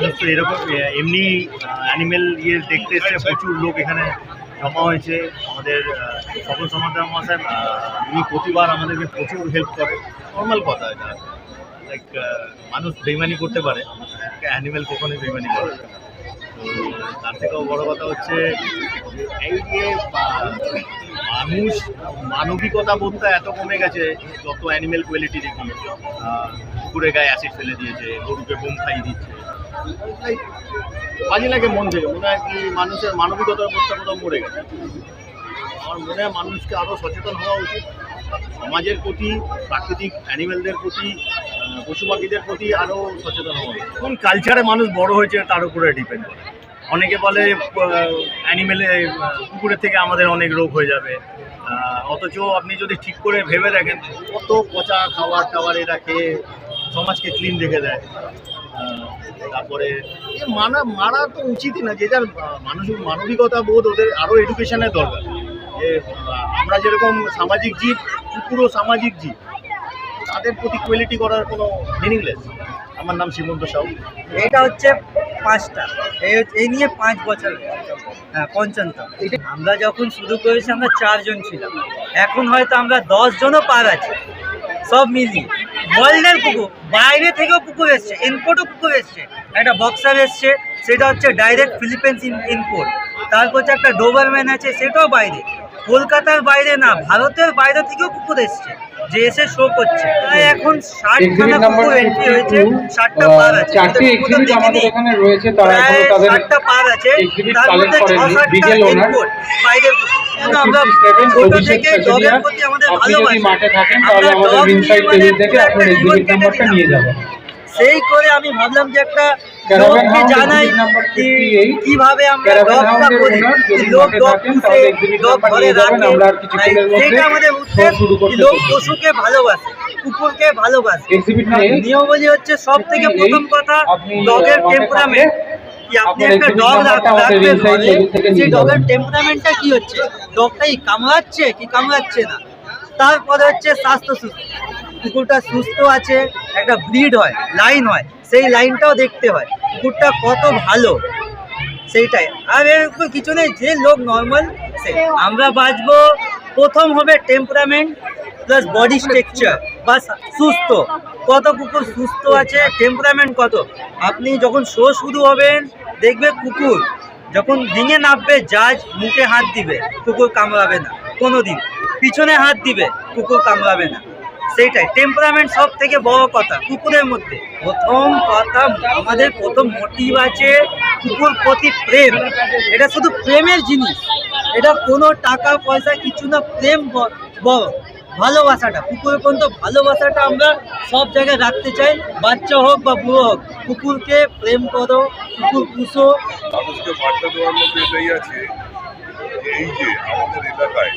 মানুষ তো এরকম এমনি অ্যানিমেল ইয়ে দেখতে এসে প্রচুর লোক এখানে জমা হয়েছে। আমাদের স্বপন সমাধান মশাই উনি প্রতিবার আমাদেরকে প্রচুর হেল্প করে। নর্মাল কথা এটা। লাইক মানুষ বেইমানি করতে পারে। অ্যানিমেল কখনোই বেইমানি করে তার থেকেও বড় কথা হচ্ছে, এই যে মানুষ মানবিকতা বোধটা এত কমে গেছে, যত অ্যানিমেল কোয়ালিটি দেখি কুকুরের গায়ে অ্যাসিড ফেলে দিয়েছে, গরুকে বোম খাইয়ে দিচ্ছে। বাজে লাগে মন থেকে, মনে হয় কি মানুষের মানবিকতার বোধটা কোথাও মরে গেছে। আমার মনে হয় মানুষকে আরও সচেতন হওয়া উচিত। সমাজের প্রতি, প্রাকৃতিক অ্যানিমেলদের প্রতি পশু পাখিদের প্রতি আরও সচেতন হওয়া উচিত। কোন কালচারে মানুষ বড় হয়েছে তার উপরে ডিপেন্ড করে। অনেকে বলে অ্যানিমেলে কুকুরের থেকে আমাদের অনেক রোগ হয়ে যাবে। অথচ আপনি যদি ঠিক করে ভেবে দেখেন, কত পচা খাবার টাবার এরা খেয়ে সমাজকে ক্লিন রেখে দেয়। তারপরে মানা, মারা তো উচিতই না, যে যার মানুষের মানবিকতা বোধ ওদের আরও এডুকেশনের দরকার। যে আমরা যেরকম সামাজিক জীব, পুরো সামাজিক জীব, তাদের প্রতি কোয়ালিটি করার কোনো মিনিংলেস আমার নাম সীমন্ত সাউ এটা হচ্ছে পাঁচটা। এই এই নিয়ে পাঁচ বছর হ্যাঁ পঞ্চান্ত আমরা যখন শুরু করেছি, আমরা চারজন ছিলাম। এখন হয়তো আমরা দশজনও পার আছি। সব মিলিয়ে। ওয়ার্ল্ডের কুকুর বাইরে থেকেও কুকুর এসছে ইনপোর্টও কুকুর এসছে। একটা বক্সার এসছে, সেটা হচ্ছে ডাইরেক্ট ফিলিপিন্স ইনপোর্ট তারপর হচ্ছে একটা ডোবারম্যান আছে, সেটাও বাইরে। কলকাতার বাইরে না, ভারতের বাইরে থেকেও কুকুর এসছে। যে এসে শো করছে। তাই এখন এন্ট্রি হয়েছে ষাটটা পার আছে। চারটি এক্সিবিট আমাদের এখানে রয়েছে তারা এখনও তাদের ষাটটা পার আছে। তার মধ্যে ছ সাতটা। বাইরের আমরা 57 ছোট থেকে প্রতি আমাদের আপনি যদি মাঠে থাকেন তাহলে আমাদের ইনসাইড মানে টেবিল থেকে আপনার এক্সিবিট নাম্বারটা নিয়ে যাবেন সেই করে আমি ভাবলাম যে একটা লোককে জানাই exhibit number কি? 58 কীভাবে আমরা ডগটা করি? লোক ডগ পুষে ডগ ঘরে রাখে আমরা আর কিছুক্ষণের মধ্যে সেইটা আমাদের উদ্দেশ্য লোক পশুকে ভালোবাসে কুকুরকে ভালোবাসে। নিয়মাবলী হচ্ছে সব থেকে প্রথম কথা ডগের টেম্পারামেন্ট কি আপনি একটা ডগ রাখবেন ঘরে, সেই ডগের যাবেন। টেম্পারামেন্টটা কি হচ্ছে? ডগটাই কামড়াচ্ছে কি কামড়াচ্ছে না? তারপরে হচ্ছে স্বাস্থ্য সুস্থ কুকুরটা সুস্থ আছে, একটা ব্রিড হয় লাইন হয়, সেই লাইনটাও দেখতে হয়। কুকুরটা কত ভালো, সেইটাই। আর এর কিছু নেই, যে লোক নর্মাল সে। আমরা বাঁচবো, প্রথম হবে টেম্পারামেন্ট প্লাস বডি স্ট্রাকচার বা সুস্থ। কত কুকুর সুস্থ আছে টেম্পারামেন্ট কত? আপনি যখন শো শুরু হবেন, দেখবে কুকুর যখন ডিঙে নামবে জাজ মুখে হাত দিবে, কুকুর কামড়াবে না কোনো দিন পিছনে হাত দিবে, কুকুর কামড়াবে না। সেইটাই। টেম্পারামেন্ট সব থেকে বড় কথা, কুকুরের মধ্যে। প্রথম কথা, আমাদের প্রথম মোটিভ আছে কুকুর প্রতি প্রেম। এটা শুধু প্রেমের জিনিস। এটা কোনো টাকা, পয়সা, কিছু না, প্রেম বড়। ভালোবাসাটা কুকুরের পর্যন্ত ভালোবাসাটা আমরা সব জায়গায় রাখতে চাই। বাচ্চা হোক বা বুড়ো হোক, কুকুরকে প্রেম করো, কুকুর পুষো। মানুষকে বার্তা দেওয়ার মধ্যে এটাই আছে, এই যে আমাদের এলাকায়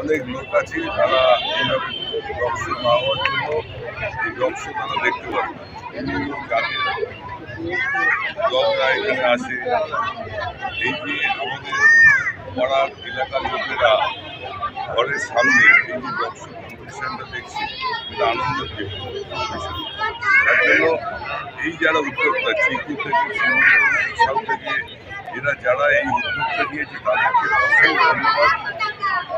অনেক লোক আছে তারা ডগশো না জন্য এই তারা দেখতে পারে না জাতের ডগরা এখানে আসে এই যে আমাদের পাড়ার এলাকার লোকেরা ঘরের সামনে এই যে ডগশো কম্পিটিশনটা দেখছে এটা আনন্দের বিষয় তার এই যারা উদ্যোক্তা চিকু থেকে সাল থেকে এরা যারা এই উদ্যোগটা নিয়েছে তাদেরকে অসংখ্য ধন্যবাদ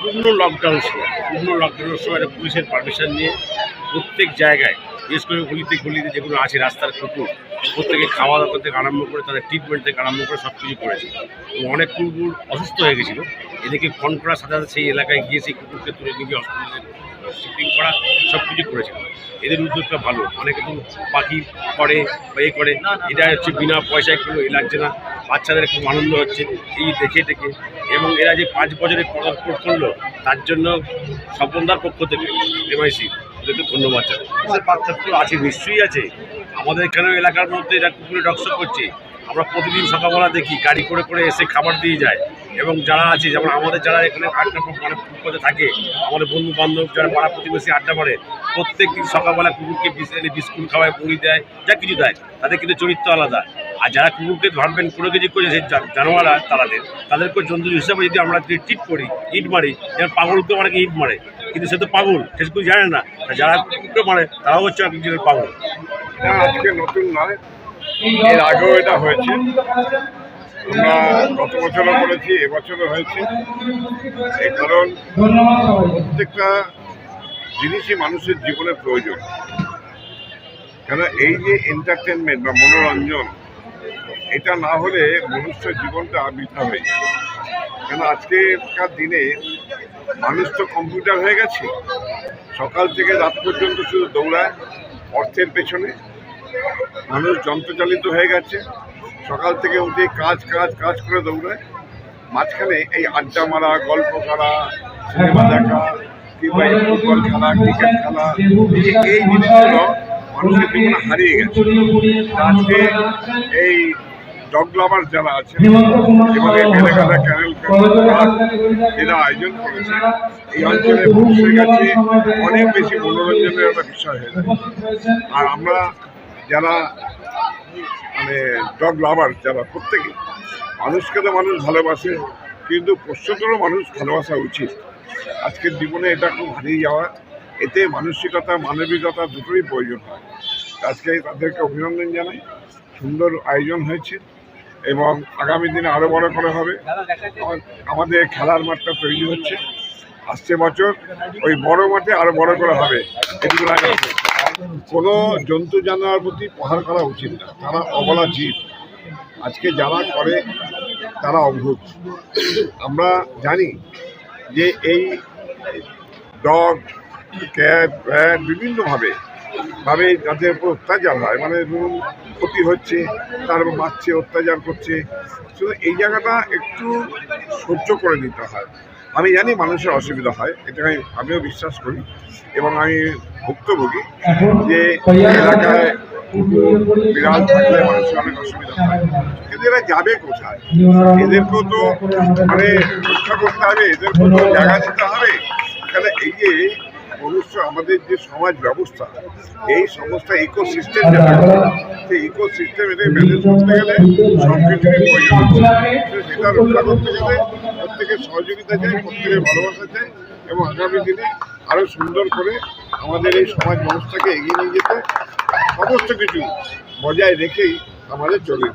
পুরো লকডাউন সময় পুরো লকডাউনের সময় একটা পুলিশের পারমিশন নিয়ে প্রত্যেক জায়গায়, বিশেষ করে গলিতে গলিতে যেগুলো আছে, রাস্তার কুকুর প্রত্যেকে খাওয়া দাওয়া থেকে আরম্ভ করে, তাদের ট্রিটমেন্ট থেকে আরম্ভ করে সব কিছু করেছে। এবং অনেক কুকুর অসুস্থ হয়ে গেছিল। এদিকে ফোন করার সাথে সাথে সেই এলাকায় গিয়ে সেই কুকুরকে তুলে নিয়ে গিয়ে হসপিটালে শিপিং করা সব কিছু করেছিল এদের উদ্যোগটা ভালো। অনেকে তো পাখি করে বা এ করে। এটা হচ্ছে বিনা পয়সায় কোনো এ লাগছে না। বাচ্চাদের খুব আনন্দ হচ্ছে, এই দেখে দেখে। এবং এরা যে পাঁচ বছরে পদার্পণ করল, তার জন্য স্বপনদার পক্ষ থেকে, এমআইসি, ওদেরকে ধন্যবাদ জানাই। পার্থক্য আছে, নিশ্চয়ই আছে। আমাদের এখানে এলাকার মধ্যে এরা কুকুরে ডকশ করছে। আমরা প্রতিদিন সকালবেলা দেখি, গাড়ি করে করে এসে খাবার দিয়ে যায়। এবং যারা আছে, যেমন আমাদের যারা এখানে আড্ডা মানে ফুটপাতে থাকে, আমাদের বন্ধু বান্ধব যারা পাড়া প্রতিবেশী আড্ডা মারে প্রত্যেক দিন সকালবেলা কুকুরকে এনে বিস্কুট খাওয়ায় মুড়ি দেয়, যা কিছু দেয়, তাদের কিন্তু চরিত্র আলাদা। আর যারা কুকুরকে ধরবেন, কোনো কিছু করে সেই জানোয়ার তারাদের, তাদেরকে জন্তু হিসাবে যদি আমরা যদি ট্রিট করি, ইট মারি, যেমন পাগলকে অনেকে ইট মারে, কিন্তু সে তো পাগল, সে কিছু জানে না। আর যারা কুকুরকে মারে, তারাও হচ্ছে একজনের পাগল। এটা আজকে নতুন নয় এর আগেও এটা হয়েছে। আমরা গত বছরও করেছি এবছরও হয়েছে। এই কারণ প্রত্যেকটা জিনিসই মানুষের জীবনে প্রয়োজন। কেন এই যে এন্টারটেনমেন্ট বা মনোরঞ্জন, এটা না হলে মনুষ্যের জীবনটা বৃথা হয়ে যায়। কেন আজকেকার দিনে মানুষ তো কম্পিউটার হয়ে গেছে। সকাল থেকে রাত পর্যন্ত শুধু দৌড়ায়, অর্থের পেছনে। মানুষ যন্ত্রচালিত হয়ে গেছে। সকাল থেকে উঠে কাজ কাজ কাজ করে দৌড়ায়। মাঝখানে এই আড্ডা মারা গল্প করা সিনেমা দেখা কিংবা ফুটবল খেলা ক্রিকেট খেলা এই জিনিসগুলো মানুষের জীবনে হারিয়ে গেছে। আজকে এই ডগ লাভার যারা আছে এবং এই বেলেঘাটা ক্যানেল এরা আয়োজন করেছে। এই অঞ্চলে মানুষের কাছে অনেক বেশি মনোরঞ্জনের একটা বিষয় হয়ে আর আমরা যারা মানে ডগ লাভার যারা, প্রত্যেকে। মানুষকে তো মানুষ ভালোবাসে, কিন্তু পশুদেরও মানুষ ভালোবাসা উচিত। আজকের জীবনে এটা খুব হারিয়ে যাওয়া, এতে মানসিকতা, মানবিকতা দুটোই প্রয়োজন হয়। আজকে তাদেরকে অভিনন্দন জানাই। সুন্দর আয়োজন হয়েছে এবং আগামী দিনে আরও বড় করে হবে। আমা- আমাদের খেলার মাঠটা তৈরি হচ্ছে। আসছে বছর ওই বড় মাঠে আরও বড় করে হবে। এটুকু কোনো জন্তু জানোয়ার প্রতি প্রহার করা উচিত না। তারা অবলা জীব। আজকে যারা করে, তারা অদ্ভুত আমরা জানি যে এই ডগ, ক্যাট ব্যাট বিভিন্নভাবে, ভাবে তাদের উপর অত্যাচার হয়। মানে ধরুন, ক্ষতি হচ্ছে, তার উপর মারছে অত্যাচার করছে। শুধু এই জায়গাটা একটু সহ্য করে নিতে হয়। আমি জানি মানুষের অসুবিধা হয় এটা আমি আমিও বিশ্বাস করি এবং আমি ভুক্তভোগী যে এলাকায় বিড়াল থাকলে মানুষের অনেক অসুবিধা হয়। কিন্তু এরা যাবে কোথায়? এদেরকেও তো মানে রক্ষা করতে হবে, এদেরকেও তো জায়গা দিতে হবে। এখানে এই যে মনুষ্য আমাদের যে সমাজ ব্যবস্থা এই সমস্ত ইকোসিস্টেম যেটা সেই ইকোসিস্টেম এদের ম্যানেজ করতে গেলে সব কিছুরই প্রয়োজন সেটা রক্ষা করতে গেলে প্রত্যেকের সহযোগিতা চাই প্রত্যেকের ভালোবাসা চাই এবং আগামী দিনে আরও সুন্দর করে আমাদের এই সমাজ ব্যবস্থাকে এগিয়ে নিয়ে যেতে সমস্ত কিছু বজায় রেখেই আমাদের চলে